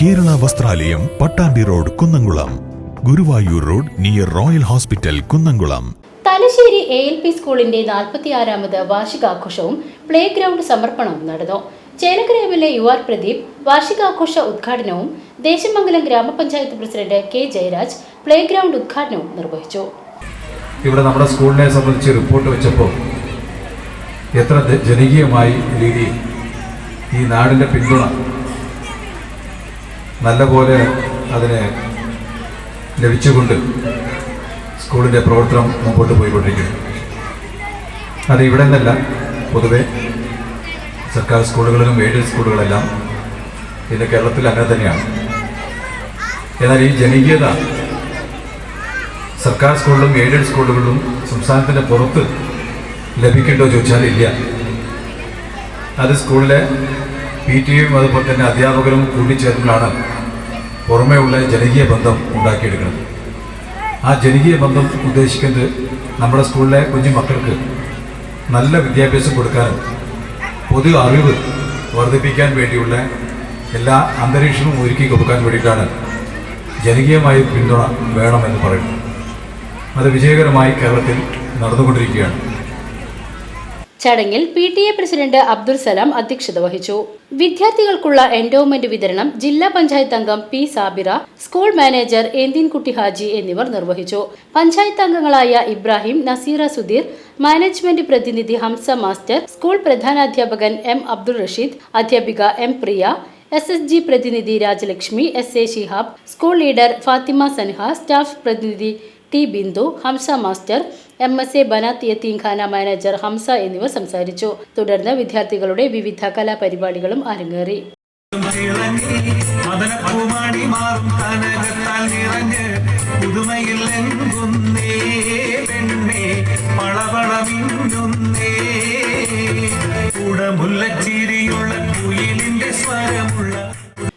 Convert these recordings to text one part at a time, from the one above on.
Kerala Vastralayam Pattambi road Kunnamkulam. Guruvayur road near royal hospital Kunnamkulam. Thalassery A L P സ്കൂളിന്റെ നാൽപ്പത്തിയാറാമത് വാർഷികാഘോഷവും play ground സമർപ്പണവും നടന്നു. Chelakkara M L A U R Pradeep വാർഷികാഘോഷ ഉദ്ഘാടനവും ദേശമംഗലം ഗ്രാമപഞ്ചായത്ത് president K Jayaraj play ground ഉദ്ഘാടനവും നിർവഹിച്ചു. ഇവിടെ നമ്മുടെ സ്കൂളിനെ സംബന്ധിച്ച് റിപ്പോർട്ട് വെച്ചപ്പോൾ എത്ര ജനകീയമായി രീതിയിൽ ഈ നാടിന്റെ പിന്തുണ നല്ലപോലെ അതിനെ ലഭിച്ചുകൊണ്ട് സ്കൂളിന്റെ പ്രവർത്തനം മുമ്പോട്ട് പോയിക്കൊണ്ടിരിക്കുന്നു. അത് ഇവിടെ നിന്നല്ല പൊതുവെ സർക്കാർ സ്കൂളുകളിലും എയ്ഡഡ് സ്കൂളുകളെല്ലാം ഇന്ന് കേരളത്തിൽ അങ്ങനെ തന്നെയാണ്. എന്നാൽ ഈ ജനകീയത സർക്കാർ സ്കൂളിലും എയ്ഡഡ് സ്കൂളുകളിലും സംസ്ഥാനത്തിന്റെ പുറത്ത് ലഭിക്കേണ്ടോ ചോദിച്ചാൽ ഇല്ല. അത് സ്കൂളിലെ പി ടിയും അതുപോലെ തന്നെ അധ്യാപകരും കൂടിച്ചേർന്നാണ് പുറമേ ഉള്ള ജനകീയ ബന്ധം ഉണ്ടാക്കിയെടുക്കുന്നത്. ആ ജനകീയ ബന്ധം ഉദ്ദേശിക്കുന്നത് നമ്മുടെ സ്കൂളിലെ കുഞ്ഞു മക്കൾക്ക് നല്ല വിദ്യാഭ്യാസം കൊടുക്കാനും പൊതു അറിവ് വർദ്ധിപ്പിക്കാൻ വേണ്ടിയുള്ള എല്ലാ അന്തരീക്ഷവും ഒരുക്കി കൊടുക്കാൻ വേണ്ടിയിട്ടാണ് ജനകീയമായ പിന്തുണ വേണമെന്ന് പറയുന്നത് അത് വിജയകരമായി കേരളത്തിൽ നടന്നുകൊണ്ടിരിക്കുകയാണ്. ചടങ്ങിൽ P T A president Abdul Salam അധ്യക്ഷത വഹിച്ചു. വിദ്യാർത്ഥികൾക്കുള്ള എൻഡോവ്മെന്റ് വിതരണം ജില്ലാ പഞ്ചായത്ത് അംഗം P Sabira school manager Enthinkutty Haji എന്നിവർ നിർവഹിച്ചു. പഞ്ചായത്ത് അംഗങ്ങളായ ഇബ്രാഹിം നസീറ സുധീർ മാനേജ്മെന്റ് പ്രതിനിധി ഹംസ മാസ്റ്റർ സ്കൂൾ പ്രധാനാധ്യാപകൻ എം അബ്ദുൾ റഷീദ് അധ്യാപിക M Priya S S G പ്രതിനിധി Rajalakshmi S A Shihab school leader Fathima Sanha staff പ്രതിനിധി T Bindu Hamza master M S A Banath Yatheemkhana manager Hamza എന്നിവർ സംസാരിച്ചു. തുടർന്ന് വിദ്യാർത്ഥികളുടെ വിവിധ കലാപരിപാടികളും അരങ്ങേറി.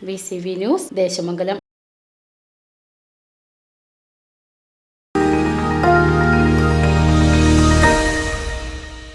V C V news Desamangalam.